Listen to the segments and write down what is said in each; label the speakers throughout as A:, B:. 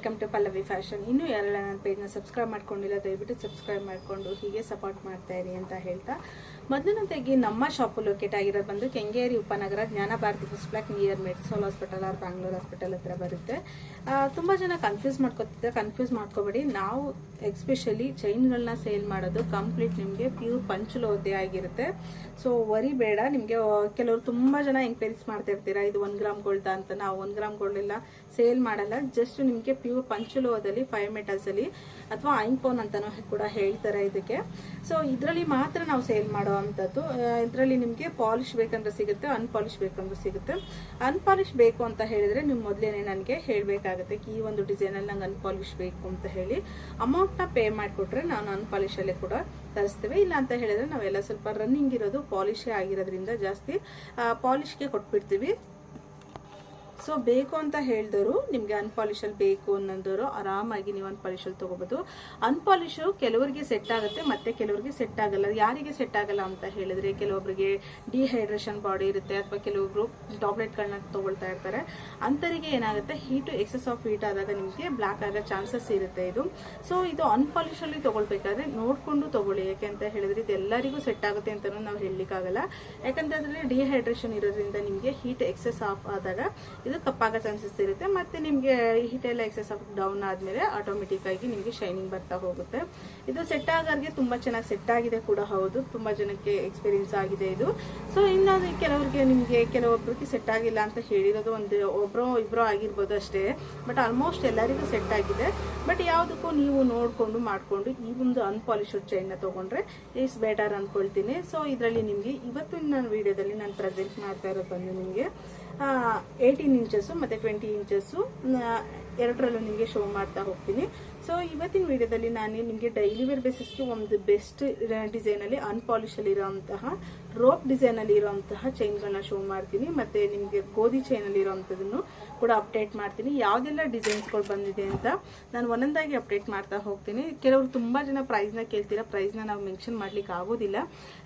A: Welcome to Pallavi fashion. ಇನ್ನೂ ಯಾರೆಲ್ಲ ನನ್ನ ಪೇಜ್ನ ಸಬ್ಸ್ಕ್ರೈಬ್ ಮಾಡ್ಕೊಂಡಿಲ್ಲ, ದಯವಿಟ್ಟು ಸಬ್ಸ್ಕ್ರೈಬ್ ಮಾಡಿಕೊಂಡು ಹೀಗೆ ಸಪೋರ್ಟ್ ಮಾಡ್ತಾ ಇರಿ ಅಂತ ಹೇಳ್ತಾ. ಮೊದಲನೇದಾಗಿ ನಮ್ಮ ಶಾಪು ಲೊಕೇಟ್ ಆಗಿರೋದು ಬಂದು ಕೆಂಗೇರಿ ಉಪನಗರ Jnana Bharathi block near Medsol hospital or Bangalore hospital ಹತ್ರ ಬರುತ್ತೆ. ತುಂಬ ಜನ ಕನ್ಫ್ಯೂಸ್ ಮಾಡ್ಕೊತಿದ್ದೆ ಕನ್ಫ್ಯೂಸ್ ಮಾಡ್ಕೋಬೇಡಿ. ನಾವು ಎಕ್ಸ್ಪೆಷಲಿ ಚೈನ್ಗಳನ್ನ ಸೇಲ್ ಮಾಡೋದು ಕಂಪ್ಲೀಟ್ ನಿಮಗೆ ಪ್ಯೂರ್ ಪಂಚಲೋದ್ಯ ಆಗಿರುತ್ತೆ. ಸೊ ವರಿ ಬೇಡ. ನಿಮಗೆ ಕೆಲವರು ತುಂಬ ಜನ ಎಂಕ್ವೈರೀಸ್ ಮಾಡ್ತಾ ಇರ್ತೀರಾ, ಇದು ಒಂದು ಗ್ರಾಮ್ ಗೋಲ್ಡ್ ಅಂತ? ನಾವು ಒಂದು ಗ್ರಾಮ್ ಗೋಲ್ಡ್ ಸೇಲ್ ಮಾಡಲ್ಲ. ಜಸ್ಟ್ ನಿಮಗೆ ಪ್ಯೂರ್ ಪಂಚಲೋಹದಲ್ಲಿ ಫೈವ್ ಮೆಟಲ್ಸಲ್ಲಿ ಅಥವಾ ಐಂಪೋನ್ ಅಂತಾನೂ ಕೂಡ ಹೇಳ್ತಾರೆ ಇದಕ್ಕೆ. ಸೊ ಇದರಲ್ಲಿ ಮಾತ್ರ ನಾವು ಸೇಲ್ ಮಾಡೋ ಅಂಥದ್ದು ಇದರಲ್ಲಿ ನಿಮಗೆ ಪಾಲಿಶ್ ಬೇಕಂದ್ರೆ ಸಿಗುತ್ತೆ, ಅನ್ಪಾಲಿಶ್ ಬೇಕಂದ್ರೆ ಸಿಗುತ್ತೆ. ಅನ್ಪಾಲಿಶ್ ಬೇಕು ಅಂತ ಹೇಳಿದ್ರೆ ನೀವು ಮೊದಲೇನೆ ನನಗೆ ಹೇಳಬೇಕಾಗುತ್ತೆ ಈ ಒಂದು ಡಿಸೈನಲ್ಲಿ ನಂಗೆ ಅನ್ಪಾಲಿಶ್ ಬೇಕು ಅಂತ ಹೇಳಿ. ಅಮೌಂಟ್ನ ಪೇ ಮಾಡಿಕೊಟ್ರೆ ನಾನು ಅನ್ಪಾಲಿಶಲ್ಲೇ ಕೂಡ ತರಿಸ್ತೇವೆ. ಇಲ್ಲ ಅಂತ ಹೇಳಿದ್ರೆ ನಾವೆಲ್ಲ ಸ್ವಲ್ಪ ರನ್ನಿಂಗ್ ಇರೋದು, ಪಾಲಿಶೇ ಆಗಿರೋದ್ರಿಂದ ಜಾಸ್ತಿ ಪಾಲಿಶ್ಗೆ ಕೊಟ್ಬಿಡ್ತೀವಿ. ಸೊ ಬೇಕು ಅಂತ ಹೇಳಿದವರು ನಿಮಗೆ ಅನ್ಪಾಲಿಶಲ್ಲಿ ಬೇಕು ಅನ್ನೋದವರು ಆರಾಮಾಗಿ ನೀವು ಅನ್ಪಾಲಿಶಲ್ಲಿ ತೊಗೋಬೋದು. ಅನ್ಪಾಲಿಶು ಕೆಲವರಿಗೆ ಸೆಟ್ ಆಗುತ್ತೆ, ಮತ್ತೆ ಕೆಲವರಿಗೆ ಸೆಟ್ ಆಗಲ್ಲ. ಯಾರಿಗೆ ಸೆಟ್ ಆಗಲ್ಲ ಅಂತ ಹೇಳಿದ್ರೆ ಕೆಲವೊಬ್ಬರಿಗೆ ಡಿಹೈಡ್ರೇಷನ್ ಬಾಡಿ ಇರುತ್ತೆ ಅಥವಾ ಕೆಲವೊಬ್ರು ಟಾಬ್ಲೆಟ್ಗಳನ್ನ ತಗೊಳ್ತಾ ಇರ್ತಾರೆ. ಅಂಥವರಿಗೆ ಏನಾಗುತ್ತೆ ಹೀಟು ಎಕ್ಸಸ್ ಆಫ್ ಹೀಟ್ ಆದಾಗ ನಿಮಗೆ ಬ್ಲ್ಯಾಕ್ ಆಗೋ ಚಾನ್ಸಸ್ ಇರುತ್ತೆ ಇದು. ಸೊ ಇದು ಅನ್ಪಾಲಿಶಲ್ಲಿ ತೊಗೊಳ್ಬೇಕಾದ್ರೆ ನೋಡಿಕೊಂಡು ತಗೊಳ್ಳಿ. ಯಾಕೆ ಅಂತ ಹೇಳಿದ್ರೆ ಇದು ಎಲ್ಲರಿಗೂ ಸೆಟ್ ಆಗುತ್ತೆ ಅಂತಲೂ ನಾವು ಹೇಳಲಿಕ್ಕಾಗಲ್ಲ. ಯಾಕಂತಂದರೆ ಡಿಹೈಡ್ರೇಷನ್ ಇರೋದ್ರಿಂದ ನಿಮಗೆ ಹೀಟ್ ಎಕ್ಸಸ್ ಆಫ್ ಆದಾಗ ಇದು ಕಪ್ಪಾಗೋ ಚಾನ್ಸಸ್ ಇರುತ್ತೆ. ಮತ್ತೆ ನಿಮಗೆ ಹೀಟ್ ಎಲ್ಲ ಎಕ್ಸಸ್ ಆಫ್ ಡೌನ್ ಆದಮೇಲೆ ಆಟೋಮೆಟಿಕ್ ಆಗಿ ನಿಮಗೆ ಶೈನಿಂಗ್ ಬರ್ತಾ ಹೋಗುತ್ತೆ. ಇದು ಸೆಟ್ ಆಗೋರಿಗೆ ತುಂಬ ಚೆನ್ನಾಗಿ ಸೆಟ್ ಆಗಿದೆ ಕೂಡ ಹೌದು. ತುಂಬ ಜನಕ್ಕೆ ಎಕ್ಸ್ಪೀರಿಯನ್ಸ್ ಆಗಿದೆ ಇದು. ಸೊ ಇನ್ನೊಂದು ಕೆಲವರಿಗೆ ನಿಮಗೆ ಕೆಲವೊಬ್ಬರಿಗೆ ಸೆಟ್ ಆಗಿಲ್ಲ ಅಂತ ಹೇಳಿರೋದು ಒಂದು ಒಬ್ಬರು ಇಬ್ಬರು ಆಗಿರ್ಬೋದು ಅಷ್ಟೇ. ಬಟ್ ಆಲ್ಮೋಸ್ಟ್ ಎಲ್ಲರಿಗೂ ಸೆಟ್ ಆಗಿದೆ. ಬಟ್ ಯಾವುದಕ್ಕೂ ನೀವು ನೋಡಿಕೊಂಡು ಮಾಡಿಕೊಂಡು ಈ ಒಂದು ಅನ್ಪಾಲಿಶ್ಡ್ ಚೈನ್ನ ತೊಗೊಂಡ್ರೆ ಇಸ್ ಬೆಟರ್ ಅಂದ್ಕೊಳ್ತೀನಿ ಸೊ ಇದರಲ್ಲಿ ನಿಮಗೆ ಇವತ್ತಿನ ವಿಡಿಯೋದಲ್ಲಿ ನಾನು ಪ್ರೆಸೆಂಟ್ ಮಾಡ್ತಾ ಇರೋದು ಬಂದು ನಿಮಗೆ. ಏಯ್ಟೀನ್ ಇಂಚಸ್ಸು ಮತ್ತು ಟ್ವೆಂಟಿ ಇಂಚಸ್ಸು ಎರಡರಲ್ಲೂ ನಿಮಗೆ ಶೋ ಮಾಡ್ತಾ ಹೋಗ್ತೀನಿ ಸೊ ಇವತ್ತಿನ ವಿಡಿಯೋದಲ್ಲಿ ನಾನು ನಿಮಗೆ ಡೈಲಿ ವೇರ್ ಬೇಸಿಸ್ಗೆ ಒಂದು ಬೆಸ್ಟ್ ಡಿಸೈನಲ್ಲಿ ಅನ್ಪಾಲಿಶಲ್ಲಿ ಇರೋಂತಹ ರೋಪ್ ಡಿಸೈನಲ್ಲಿ ಇರೋಂತಹ ಚೈನ್ಗಳನ್ನ ಶೋ ಮಾಡ್ತೀನಿ. ಮತ್ತು ನಿಮಗೆ ಗೋಧಿ ಚೈನಲ್ಲಿ ಇರೋವಂಥದ್ದನ್ನು ಕೂಡ ಅಪ್ಡೇಟ್ ಮಾಡ್ತೀನಿ. ಯಾವುದೆಲ್ಲ ಡಿಸೈನ್ಸ್ಗಳು ಬಂದಿದೆ ಅಂತ ನಾನು ಒಂದೊಂದಾಗಿ ಅಪ್ಡೇಟ್ ಮಾಡ್ತಾ ಹೋಗ್ತೀನಿ. ಕೆಲವರು ತುಂಬ ಜನ ಪ್ರೈಸ್ನ ಕೇಳ್ತೀರಾ ಪ್ರೈಸ್ನ ನಾವು ಮೆನ್ಷನ್ ಮಾಡ್ಲಿಕ್ಕೆ ಆಗೋದಿಲ್ಲ.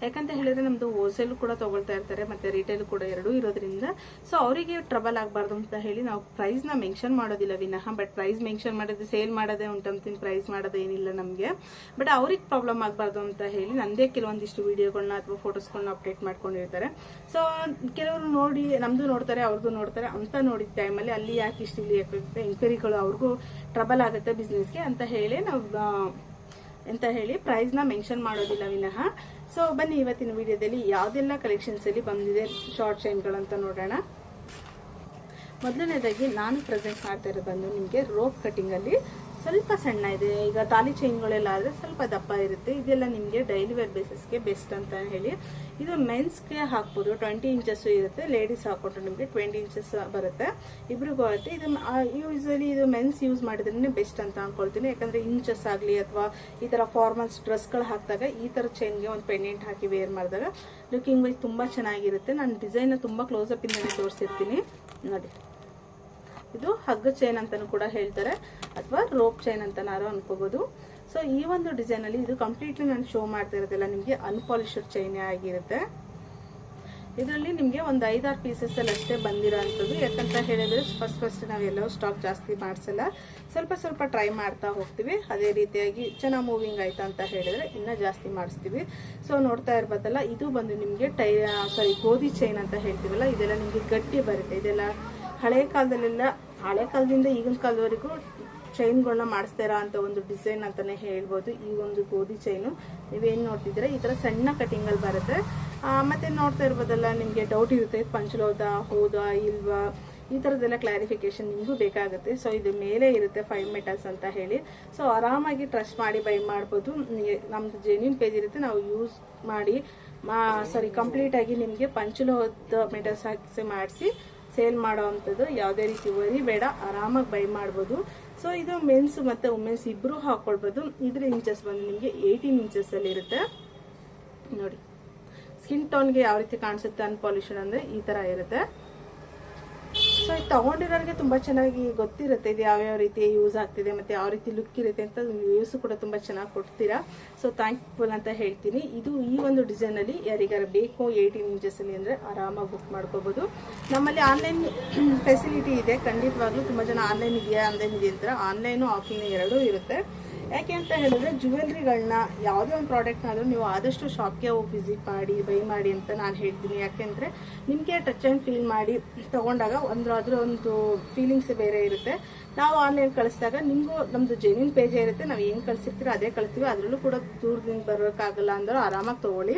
A: ಯಾಕಂತ ಹೇಳಿದ್ರೆ ನಮ್ಮದು ಹೋಲ್ಸೇಲ್ ಕೂಡ ತಗೊಳ್ತಾ ಇರ್ತಾರೆ, ಮತ್ತು ರಿಟೇಲ್ ಕೂಡ ಎರಡೂ ಇರೋದ್ರಿಂದ. ಸೊ ಅವರಿಗೆ ಟ್ರಬಲ್ ಆಗಬಾರ್ದು ಅಂತ ಹೇಳಿ ನಾವು ಪ್ರೈಸ್ನ ಮೆನ್ಷನ್ ಮಾಡೋದಿಲ್ಲ ವಿನಃ ಬಟ್ ಪ್ರೈಸ್ ಮೆನ್ಷನ್ ಮಾಡೋದು ಸೇಲ್ ಮಾಡೋದೇ ಉಂಟಂತೀನಿ ಪ್ರೈಸ್ ಮಾಡೋದೇನಿಲ್ಲ ನಮಗೆ. ಬಟ್ ಅವ್ರಿಗೆ ಪ್ರಾಬ್ಲಮ್ ಆಗಬಾರ್ದು ಅಂತ ಹೇಳಿ ನಂದೇ ಕೆಲವೊಂದಿಷ್ಟು ವೀಡಿಯೋಗಳನ್ನ ಅಥವಾ ಫೋಟೋಸ್ಗಳನ್ನ ಅಪ್ಡೇಟ್ ಮಾಡ್ಕೊಂಡಿರ್ತಾರೆ ಸೊ ಕೆಲವರು ನೋಡಿ ನಮ್ಮದು ನೋಡ್ತಾರೆ ಅವ್ರದ್ದು ನೋಡ್ತಾರೆ ಅಂತ ನೋಡಿದ ಟೈಮಲ್ಲಿ ಅಲ್ಲಿ ಯಾಕೆ ಇಷ್ಟು ಇಲ್ಲಿ ಯಾಕೆ ಎಂಕ್ವೈರಿಗಳು ಅವ್ರಿಗೂ ಟ್ರಬಲ್ ಆಗುತ್ತೆ ಬಿಸ್ನೆಸ್ಗೆ ಅಂತ ಹೇಳಿ ನಾವು ಅಂತ ಹೇಳಿ ಪ್ರೈಸ್ನ ಮೆನ್ಷನ್ ಮಾಡೋದಿಲ್ಲ ವಿನಃ. ಸೊ ಬನ್ನಿ ಇವತ್ತಿನ ವಿಡಿಯೋದಲ್ಲಿ ಯಾವುದೆಲ್ಲ ಕಲೆಕ್ಷನ್ಸಲ್ಲಿ ಬಂದಿದೆ ಶಾರ್ಟ್ ಚೈನ್ಗಳಂತ ನೋಡೋಣ. ಮೊದಲನೇದಾಗಿ ನಾನು ಪ್ರೆಸೆಂಟ್ ಮಾಡ್ತಾ ಇರೋದು ನಿಮಗೆ ರೋಪ್ ಕಟ್ಟಿಂಗಲ್ಲಿ ಸ್ವಲ್ಪ ಸಣ್ಣ ಇದೆ. ಈಗ ತಾಲಿ ಚೈನ್ಗಳೆಲ್ಲ ಆದರೆ ಸ್ವಲ್ಪ ದಪ್ಪ ಇರುತ್ತೆ. ಇದೆಲ್ಲ ನಿಮಗೆ ಡೈಲಿ ವೇರ್ ಬೇಸಿಸ್ಗೆ ಬೆಸ್ಟ್ ಅಂತ ಹೇಳಿ. ಇದು ಮೆನ್ಸ್ಗೆ ಹಾಕ್ಬೋದು. ಟ್ವೆಂಟಿ ಇಂಚಸ್ಸು ಇರುತ್ತೆ. ಲೇಡೀಸ್ ಹಾಕ್ಕೊಂಡ್ರೆ ನಿಮಗೆ ಟ್ವೆಂಟಿ ಇಂಚಸ್ ಬರುತ್ತೆ. ಇಬ್ರಿಗೂ ಆಗುತ್ತೆ. ಇದು ಯೂಸಲಿ ಇದು ಮೆನ್ಸ್ ಯೂಸ್ ಮಾಡಿದ್ರೆ ಬೆಸ್ಟ್ ಅಂತ ಅನ್ಕೊಳ್ತೀನಿ. ಯಾಕಂದರೆ ಇಂಚಸ್ ಆಗಲಿ ಅಥವಾ ಈ ಥರ ಫಾರ್ಮಲ್ಸ್ ಡ್ರೆಸ್ಗಳು ಹಾಕಿದಾಗ ಈ ಥರ ಚೈನ್ಗೆ ಒಂದು ಪೆಂಡೆಂಟ್ ಹಾಕಿ ವೇರ್ ಮಾಡಿದಾಗ ಲುಕಿಂಗ್ ವೈಸ್ ತುಂಬ ಚೆನ್ನಾಗಿರುತ್ತೆ. ನಾನು ಡಿಸೈನ್ ತುಂಬ ಕ್ಲೋಸಪ್ಪಿಂದಲೇ ತೋರಿಸಿರ್ತೀನಿ. ನೋಡಿ. ಇದು ಹಗ್ಗ ಚೈನ್ ಅಂತಾನೂ ಕೂಡ ಹೇಳ್ತಾರೆ. ಅಥವಾ ರೋಪ್ ಚೈನ್ ಅಂತನಾರು ಅನ್ಕೋಬಹುದು ಸೊ ಈ ಒಂದು ಡಿಸೈನಲ್ಲಿ ಇದು ಕಂಪ್ಲೀಟ್ಲಿ ನಾನು ಶೋ ಮಾಡ್ತಾ ಇರೋದಿಲ್ಲ ನಿಮಗೆ ಅನ್ಪಾಲಿಶ್ಡ್ ಚೈನೇ ಆಗಿರುತ್ತೆ. ಇದರಲ್ಲಿ ನಿಮಗೆ ಒಂದು ಐದಾರು ಪೀಸಸ್ ಅಲ್ಲಿ ಅಷ್ಟೇ ಬಂದಿರೋ ಯಾಕಂತ ಹೇಳಿದ್ರೆ ಫಸ್ಟ್ ಫಸ್ಟ್ ನಾವೆಲ್ಲವೂ ಸ್ಟಾಕ್ ಜಾಸ್ತಿ ಮಾಡಿಸಲ್ಲ. ಸ್ವಲ್ಪ ಸ್ವಲ್ಪ ಟ್ರೈ ಮಾಡ್ತಾ ಹೋಗ್ತೀವಿ. ಅದೇ ರೀತಿಯಾಗಿ ಚೆನ್ನಾಗಿ ಮೂವಿಂಗ್ ಆಯ್ತಾ ಅಂತ ಹೇಳಿದ್ರೆ ಇನ್ನೂ ಜಾಸ್ತಿ ಮಾಡಿಸ್ತೀವಿ. ಸೊ ನೋಡ್ತಾ ಇರ್ಬೋದಲ್ಲ ಇದು ಬಂದು ನಿಮಗೆ ಟೈ ಸಾರಿ ಗೋಧಿ ಚೈನ್ ಅಂತ ಹೇಳ್ತೀವಲ್ಲ, ಇದೆಲ್ಲ ನಿಮಗೆ ಗಟ್ಟಿ ಬರುತ್ತೆ. ಇದೆಲ್ಲ ಹಳೆ ಕಾಲದಲ್ಲೆಲ್ಲ, ಹಳೆ ಕಾಲದಿಂದ ಈಗಿನ ಕಾಲದವರೆಗೂ ಚೈನ್ಗಳನ್ನ ಮಾಡಿಸ್ತಾ ಇರೋ ಅಂತ ಒಂದು ಡಿಸೈನ್ ಅಂತಾನೆ ಹೇಳ್ಬೋದು. ಈ ಒಂದು ಗೋಧಿ ಚೈನು ನೀವೇನು ನೋಡ್ತಿದ್ದೀರಾ? ಈ ಥರ ಸಣ್ಣ ಕಟಿಂಗಲ್ಲಿ ಬರುತ್ತೆ. ಮತ್ತು ನೋಡ್ತಾ ಇರ್ಬೋದಲ್ಲ, ನಿಮಗೆ ಡೌಟ್ ಇರುತ್ತೆ. ಪಂಚಲೋದ ಹೌದಾ, ಇಲ್ವಾ? ಈ ಥರದ್ದೆಲ್ಲ ಕ್ಲಾರಿಫಿಕೇಶನ್ ನಿಮಗೂ ಬೇಕಾಗುತ್ತೆ. ಸೊ ಇದು ಮೇಲೆ ಇರುತ್ತೆ ಫೈವ್ ಮೆಟಲ್ಸ್ ಅಂತ ಹೇಳಿ. ಸೊ ಆರಾಮಾಗಿ ಟ್ರಸ್ಟ್ ಮಾಡಿ ಬೈ ಮಾಡ್ಬೋದು. ನಿ- ನಮ್ದು ಜೆನ್ಯೂನ್ ಪೇಜ್ ಇರುತ್ತೆ. ನಾವು ಯೂಸ್ ಮಾಡಿ ಸಾರಿ ಕಂಪ್ಲೀಟಾಗಿ ನಿಮಗೆ ಪಂಚಲೋದ ಮೆಟಲ್ಸ್ ಹಾಕಿಸಿ ಮಾಡಿಸಿ ಸೇಲ್ ಮಾಡೋ ಅಂಥದ್ದು ಯಾವುದೇ ರೀತಿ ವರಿ ಬೇಡ, ಆರಾಮಾಗಿ ಬೈ ಮಾಡ್ಬೋದು. ಸೊ ಇದು ಮೆನ್ಸ್ ಮತ್ತು ವುಮೆನ್ಸ್ ಇಬ್ಬರೂ ಹಾಕ್ಕೊಳ್ಬೋದು ಇದ್ರ ಇಂಚಸ್ ಬಂದು ನಿಮಗೆ ಏಯ್ಟೀನ್ ಇಂಚಸ್ಸಲ್ಲಿ ಇರುತ್ತೆ. ನೋಡಿ ಸ್ಕಿನ್ ಟೋನ್ಗೆ ಯಾವ ರೀತಿ ಕಾಣಿಸುತ್ತೆ ಅನ್ಪಾಲಿಷನ್ ಅಂದರೆ ಈ ಥರ ಇರುತ್ತೆ. ಸೊ ಇದು ತೊಗೊಂಡಿರೋರಿಗೆ ತುಂಬ ಚೆನ್ನಾಗಿ ಗೊತ್ತಿರುತ್ತೆ ಇದು ಯಾವ್ಯಾವ ರೀತಿ ಯೂಸ್ ಆಗ್ತಿದೆ ಮತ್ತು ಯಾವ ರೀತಿ ಲುಕ್ ಇರುತ್ತೆ ಅಂತ ವ್ಯೂಸ್ ಕೂಡ ತುಂಬ ಚೆನ್ನಾಗಿ ಕೊಡ್ತೀರಾ? ಸೊ ಥ್ಯಾಂಕ್ಫುಲ್ ಅಂತ ಹೇಳ್ತೀನಿ. ಇದು ಈ ಒಂದು ಡಿಸೈನಲ್ಲಿ ಯಾರಿಗಾರ ಬೇಕು ಏಯ್ಟೀನ್ ಇಂಚಸ್ಸಲ್ಲಿ ಅಂದರೆ ಆರಾಮಾಗಿ ಬುಕ್ ಮಾಡ್ಕೋಬೋದು. ನಮ್ಮಲ್ಲಿ ಆನ್ಲೈನ್ ಫೆಸಿಲಿಟಿ ಇದೆ. ಖಂಡಿತವಾಗ್ಲೂ ತುಂಬ ಜನ ಆನ್ಲೈನ್ ಇದೆಯಾ ಆನ್ಲೈನ್ ಇದೆಯಾ ಅಂತ ಆನ್ಲೈನು ಆಫ್ಲೈನ್ ಎರಡೂ ಇರುತ್ತೆ. ಯಾಕೆ ಅಂತ ಹೇಳಿದ್ರೆ ಜ್ಯುವೆಲ್ರಿಗಳನ್ನ ಯಾವುದೇ ಒಂದು ಪ್ರಾಡಕ್ಟ್ನಾದರೂ ನೀವು ಆದಷ್ಟು ಶಾಪ್ಗೆ ಹೋಗಿ ವಿಸಿಟ್ ಮಾಡಿ ಬೈ ಮಾಡಿ ಅಂತ ನಾನು ಹೇಳ್ತೀನಿ. ಯಾಕೆಂದರೆ ನಿಮಗೆ ಟಚ್ ಆ್ಯಂಡ್ ಫೀಲ್ ಮಾಡಿ ತೊಗೊಂಡಾಗ ಒಂದು ಅದರ ಒಂದು ಫೀಲಿಂಗ್ಸ್ ಬೇರೆ ಇರುತ್ತೆ. ನಾವು ಆನ್ಲೈನ್ ಕಳಿಸಿದಾಗ ನಿಮಗೂ ನಮ್ಮದು ಜೆನ್ಯೂನ್ ಪೇಜೇ ಇರುತ್ತೆ, ನಾವು ಏನು ಕಳಿಸಿರ್ತೀರೋ ಅದೇ ಕಳಿಸ್ತೀವಿ ಅದರಲ್ಲೂ ಕೂಡ ದೂರದಿಂದ ಬರೋಕ್ಕಾಗಲ್ಲ ಅಂದ್ರೆ ಆರಾಮಾಗಿ ತೊಗೊಳ್ಳಿ.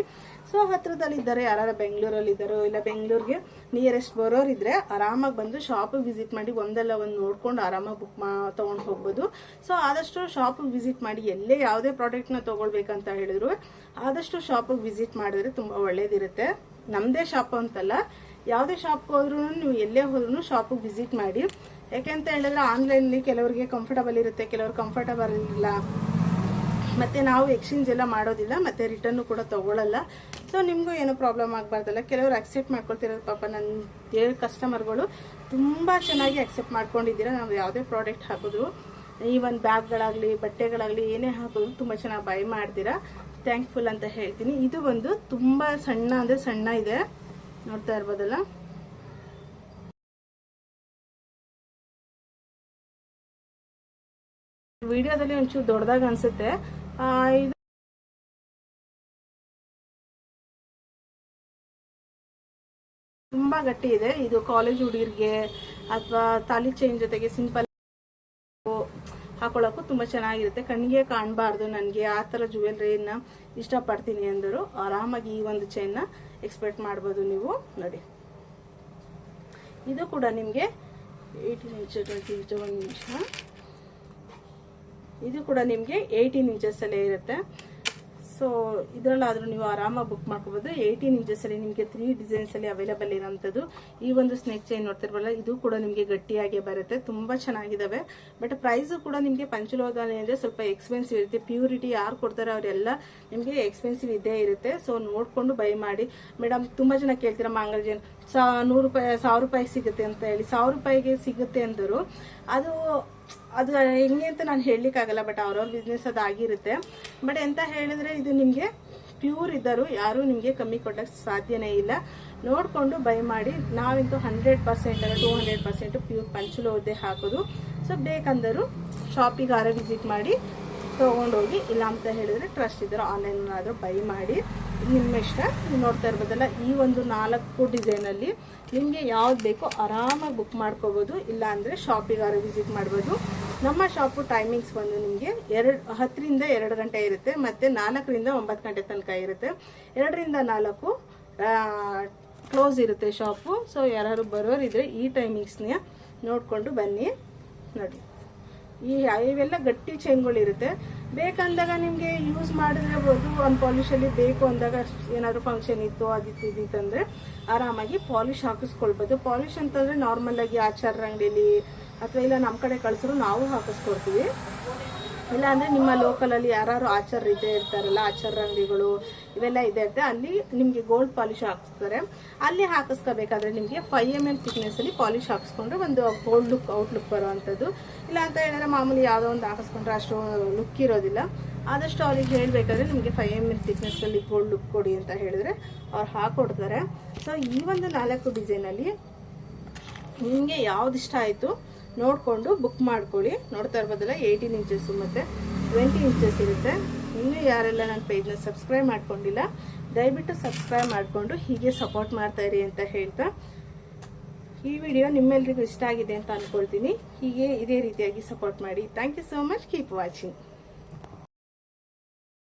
A: ಸೊ ಹತ್ರದಲ್ಲಿದ್ದಾರೆ ಯಾರು ಬೆಂಗಳೂರಲ್ಲಿ ಇದ್ದಾರೋ ಇಲ್ಲ ಬೆಂಗಳೂರಿಗೆ ನಿಯರೆಸ್ಟ್ ಬರೋರು ಇದ್ದರೆ ಆರಾಮಾಗಿ ಬಂದು ಶಾಪಿಗೆ ವಿಸಿಟ್ ಮಾಡಿ ಒಂದಲ್ಲ ಒಂದು ನೋಡ್ಕೊಂಡು ಆರಾಮಾಗಿ ಬುಕ್ ಮಾ ತೊಗೊಂಡು ಹೋಗ್ಬೋದು. ಸೊ ಆದಷ್ಟು ಶಾಪಿಗೆ ವಿಸಿಟ್ ಮಾಡಿ ಎಲ್ಲೇ ಯಾವುದೇ ಪ್ರಾಡಕ್ಟ್ನ ತೊಗೊಳ್ಬೇಕಂತ ಹೇಳಿದ್ರು ಆದಷ್ಟು ಶಾಪಿಗೆ ವಿಸಿಟ್ ಮಾಡಿದ್ರೆ ತುಂಬ ಒಳ್ಳೇದಿರುತ್ತೆ. ನಮ್ಮದೇ ಶಾಪ್ ಅಂತಲ್ಲ, ಯಾವುದೇ ಶಾಪ್ಗೆ ಹೋದ್ರೂ ನೀವು ಎಲ್ಲೇ ಹೋದ್ರೂ ಶಾಪಿಗೆ ವಿಸಿಟ್ ಮಾಡಿ. ಯಾಕೆಂತ ಹೇಳಿದ್ರೆ ಆನ್ಲೈನಲ್ಲಿ ಕೆಲವರಿಗೆ ಕಂಫರ್ಟಬಲ್ ಇರುತ್ತೆ, ಕೆಲವರು ಕಂಫರ್ಟಬಲ್ ಇರಲಿಲ್ಲ. ಮತ್ತೆ ನಾವು ಎಕ್ಸ್ಚೇಂಜ್ ಎಲ್ಲ ಮಾಡೋದಿಲ್ಲ, ಮತ್ತೆ ರಿಟರ್ನು ಕೂಡ ತಗೊಳ್ಳಲ್ಲ ಸೊ ನಿಮಗೂ ಏನೂ ಪ್ರಾಬ್ಲಮ್ ಆಗಬಾರ್ದಲ್ಲ. ಕೆಲವರು ಅಕ್ಸೆಪ್ಟ್ ಮಾಡ್ಕೊಳ್ತಿರೋದು ಪಾಪ ನನ್ನ ಏಳು ಕಸ್ಟಮರ್ಗಳು ತುಂಬ ಚೆನ್ನಾಗಿ ಅಕ್ಸೆಪ್ಟ್ ಮಾಡ್ಕೊಂಡಿದ್ದೀರಾ. ನಾವು ಯಾವುದೇ ಪ್ರಾಡಕ್ಟ್ ಹಾಕಿದ್ರು ಈವನ್ ಬ್ಯಾಗ್ಗಳಾಗಲಿ, ಬಟ್ಟೆಗಳಾಗಲಿ, ಏನೇ ಹಾಕಿದ್ರು ತುಂಬ ಚೆನ್ನಾಗಿ ಬೈ ಮಾಡ್ತೀರಾ. ಥ್ಯಾಂಕ್ಫುಲ್ ಅಂತ ಹೇಳ್ತೀನಿ. ಇದು ಒಂದು ತುಂಬ ಸಣ್ಣ ಅಂದರೆ ಸಣ್ಣ ಇದೆ. ನೋಡ್ತಾ ಇರ್ಬೋದಲ್ಲ? ವಿಡಿಯೋದಲ್ಲಿ ಒಂಚೂರು ದೊಡ್ಡದಾಗ ಅನ್ಸುತ್ತೆ. ಇದು ತುಂಬಾ ಗಟ್ಟಿ ಇದೆ. ಇದು ಕಾಲೇಜ್ ಹುಡುಗರಿಗೆ ಅಥವಾ ತಾಲಿ ಚೈನ್ ಜೊತೆಗೆ ಸಿಂಪಲ್ ಹಾಕೊಳ್ಳೋಕ್ಕೂ ತುಂಬ ಚೆನ್ನಾಗಿರುತ್ತೆ. ಕಣ್ಣಿಗೆ ಕಾಣಬಾರ್ದು ನನಗೆ. ಆ ಥರ ಜ್ಯುವೆಲ್ರಿನ ಇಷ್ಟಪಡ್ತೀನಿ ಅಂದರು ಆರಾಮಾಗಿ ಈ ಒಂದು ಚೈನ್ನ ಎಕ್ಸ್ಪೆಕ್ಟ್ ಮಾಡ್ಬೋದು ನೀವು. ನೋಡಿ. ಇದು ಕೂಡ ನಿಮಗೆ ಏಯ್ಟೀನ್ ಇಂಚ್ ಟ್ವೆಂಟಿ ಇಂಚ್ ಒಂದು ನಿಮಿಷ. ಇದು ಕೂಡ ನಿಮಗೆ ಏಯ್ಟೀನ್ ಇಂಚಸ್ಸಲ್ಲೇ ಇರುತ್ತೆ. ಸೊ ಇದರಲ್ಲಾದರೂ ನೀವು ಆರಾಮಾಗಿ ಬುಕ್ ಮಾಡ್ಕೋಬೋದು. ಏಯ್ಟೀನ್ ಇಂಚಸ್ಸಲ್ಲಿ ನಿಮಗೆ ತ್ರೀ ಡಿಸೈನ್ಸಲ್ಲಿ ಅವೈಲೇಬಲ್ ಇರೋಂಥದ್ದು. ಈ ಒಂದು ಸ್ನೇಕ್ ಚೈನ್ ನೋಡ್ತಿರ್ಬಲ್ಲ ಇದು ಕೂಡ ನಿಮಗೆ ಗಟ್ಟಿಯಾಗಿ ಬರುತ್ತೆ. ತುಂಬ ಚೆನ್ನಾಗಿದಾವೆ. ಬಟ್ ಪ್ರೈಸ್ ಕೂಡ ನಿಮಗೆ ಪಂಚಲೋದಾನೆ ಅಂದರೆ ಸ್ವಲ್ಪ ಎಕ್ಸ್ಪೆನ್ಸಿವ್ ಇರುತ್ತೆ. ಪ್ಯೂರಿಟಿ ಯಾರು ಕೊಡ್ತಾರೆ ಅವರೆಲ್ಲ ನಿಮಗೆ ಎಕ್ಸ್ಪೆನ್ಸಿವ್ ಇದ್ದೇ ಇರುತ್ತೆ. ಸೊ ನೋಡಿಕೊಂಡು ಬೈ ಮಾಡಿ. ಮೇಡಮ್ ತುಂಬ ಜನ ಕೇಳ್ತೀರ ಮಾಂಗಲ್ಯನ್ ಸಾ, ನೂರು ರೂಪಾಯಿ, ಸಾವಿರ ರೂಪಾಯಿ ಸಿಗುತ್ತೆ ಅಂತ ಹೇಳಿ. ಸಾವಿರ ರೂಪಾಯಿಗೆ ಸಿಗುತ್ತೆ ಅಂದರು. ಅದು ಅದು ಹೆಂಗೆ ಅಂತ ನಾನು ಹೇಳಲಿಕ್ಕಾಗಲ್ಲ ಬಟ್ ಅವ್ರವ್ರ ಬಿಸ್ನೆಸ್ ಅದು ಆಗಿರುತ್ತೆ. ಬಟ್ ಎಂತ ಹೇಳಿದ್ರೆ ಇದು ನಿಮಗೆ ಪ್ಯೂರ್ ಇದ್ದರು ಯಾರೂ ನಿಮಗೆ ಕಮ್ಮಿ ಕೊಡೋಕ್ಕೆ ಸಾಧ್ಯನೇ ಇಲ್ಲ. ನೋಡಿಕೊಂಡು ಬೈ ಮಾಡಿ, ನಾವಿಂತೂ ಹಂಡ್ರೆಡ್ ಪರ್ಸೆಂಟ್ ಅಲ್ಲ ಟೂ ಹಂಡ್ರೆಡ್ ಪರ್ಸೆಂಟ್ ಪ್ಯೂರ್ ಪಂಚಲೋದೆ ಹಾಕೋದು. ಸೊ ಬೇಕಂದರೂ ಶಾಪಿಗಾರ ವಿಸಿಟ್ ಮಾಡಿ ತೊಗೊಂಡೋಗಿ, ಇಲ್ಲ ಅಂತ ಹೇಳಿದ್ರೆ ಟ್ರಸ್ಟ್ ಇದ್ದರೆ ಆನ್ಲೈನ್ ಆದರೂ ಬೈ ಮಾಡಿ. ನಿಮ್ಮ ಇಷ್ಟ ನೋಡ್ತಾ ಇರ್ಬೋದಲ್ಲ, ಈ ಒಂದು ನಾಲ್ಕು ಡಿಸೈನಲ್ಲಿ ನಿಮಗೆ ಯಾವ್ದು ಬೇಕೋ ಆರಾಮಾಗಿ ಬುಕ್ ಮಾಡ್ಕೋಬೋದು, ಇಲ್ಲ ಅಂದರೆ ಶಾಪಿಗಾರ ವಿಸಿಟ್ ಮಾಡ್ಬೋದು. ನಮ್ಮ ಶಾಪು ಟೈಮಿಂಗ್ಸ್ ಬಂದು ನಿಮಗೆ ಎರಡು, ಹತ್ತರಿಂದ ಎರಡು ಗಂಟೆ ಇರುತ್ತೆ, ಮತ್ತು ನಾಲ್ಕರಿಂದ ಒಂಬತ್ತು ಗಂಟೆ ತನಕ ಇರುತ್ತೆ. ಎರಡರಿಂದ ನಾಲ್ಕು ಕ್ಲೋಸ್ ಇರುತ್ತೆ ಶಾಪು. ಸೊ ಯಾರು ಬರೋರಿದ್ರೆ ಈ ಟೈಮಿಂಗ್ಸ್ನ ನೋಡಿಕೊಂಡು ಬನ್ನಿ. ನೋಡಿ. ಈ, ಇವೆಲ್ಲ ಗಟ್ಟಿ ಚೈನ್ಗಳಿರುತ್ತೆ ಬೇಕಂದಾಗ ನಿಮಗೆ ಯೂಸ್ ಮಾಡಿದ್ರೆ ಬೋದು ಒಂದು ಪಾಲಿಶಲ್ಲಿ ಬೇಕು ಅಂದಾಗ ಏನಾದರೂ ಫಂಕ್ಷನ್ ಇತ್ತು ಅದಿತ್ತು ಇದಿತ್ತಂದರೆ ಆರಾಮಾಗಿ ಪಾಲಿಶ್ ಹಾಕಿಸ್ಕೊಳ್ಬೋದು. ಪಾಲಿಶ್ ಅಂತಂದರೆ ನಾರ್ಮಲಾಗಿ ಆಚಾರ ಅಂಗಡಿಲಿ ಅಥವಾ ಇಲ್ಲ ನಮ್ಮ ಕಡೆ ಕಳಿಸಿದ್ರು ನಾವು ಹಾಕಿಸ್ಕೊಡ್ತೀವಿ. ಇಲ್ಲ ಅಂದರೆ ನಿಮ್ಮ ಲೋಕಲಲ್ಲಿ ಯಾರು ಆಚಾರ ಇದ್ದೇ ಇರ್ತಾರಲ್ಲ ಆಚಾರ ಅಂಗಡಿಗಳು ಇವೆಲ್ಲ ಇದೆ ಇರುತ್ತೆ ಅಲ್ಲಿ ನಿಮಗೆ ಗೋಲ್ಡ್ ಪಾಲಿಶ್ ಹಾಕಿಸ್ತಾರೆ. ಅಲ್ಲಿ ಹಾಕಿಸ್ಕೋಬೇಕಾದ್ರೆ ನಿಮಗೆ ಫೈವ್ ಎಂ ಎಲ್ ಥಿಕ್ನೆಸ್ಸಲ್ಲಿ ಪಾಲಿಶ್ ಹಾಕಿಸ್ಕೊಂಡ್ರೆ ಒಂದು ಗೋಲ್ಡ್ ಲುಕ್ ಔಟ್ ಲುಕ್ ಬರುವಂಥದ್ದು. ಇಲ್ಲ ಅಂತ ಹೇಳಿದ್ರೆ ಮಾಮೂಲಿ ಯಾವುದೋ ಒಂದು ಹಾಕಿಸ್ಕೊಂಡ್ರೆ ಅಷ್ಟು ಲುಕ್ ಇರೋದಿಲ್ಲ. ಆದಷ್ಟು ಅವ್ರಿಗೆ ಹೇಳಬೇಕಾದ್ರೆ ನಿಮಗೆ ಫೈವ್ ಎಂ ಎಲ್ ಥಿಕ್ನೆಸ್ಸಲ್ಲಿ ಗೋಲ್ಡ್ ಲುಕ್ ಕೊಡಿ ಅಂತ ಹೇಳಿದ್ರೆ ಅವ್ರು ಹಾಕ್ಕೊಡ್ತಾರೆ ಸೊ ಈ ಒಂದು ನಾಲ್ಕು ಡಿಸೈನಲ್ಲಿ ನಿಮಗೆ ಯಾವ್ದು ಇಷ್ಟ ಆಯಿತು ನೋಡಿಕೊಂಡು ಬುಕ್ ಮಾಡ್ಕೊಳ್ಳಿ. ನೋಡ್ತಾ ಇರ್ಬೋದಲ್ಲ ಏಯ್ಟೀನ್ ಇಂಚಸ್ಸು ಮತ್ತು ಟ್ವೆಂಟಿ ಇಂಚಸ್ ಇರುತ್ತೆ. ಇನ್ನೂ ಯಾರೆಲ್ಲ ನನ್ನ ಪೇಜ್ನ ಸಬ್ಸ್ಕ್ರೈಬ್ ಮಾಡ್ಕೊಂಡಿಲ್ಲ, ದಯವಿಟ್ಟು ಸಬ್ಸ್ಕ್ರೈಬ್ ಮಾಡಿಕೊಂಡು ಹೀಗೆ ಸಪೋರ್ಟ್ ಮಾಡ್ತಾ ಇರಿ ಅಂತ ಹೇಳ್ತಾ. ಈ ವಿಡಿಯೋ ನಿಮ್ಮೆಲ್ರಿಗೂ ಇಷ್ಟ ಆಗಿದೆ ಅಂತ ಅಂದ್ಕೊಳ್ತೀನಿ ಹೀಗೆ ಇದೇ ರೀತಿಯಾಗಿ ಸಪೋರ್ಟ್ ಮಾಡಿ. Thank you so much keep watching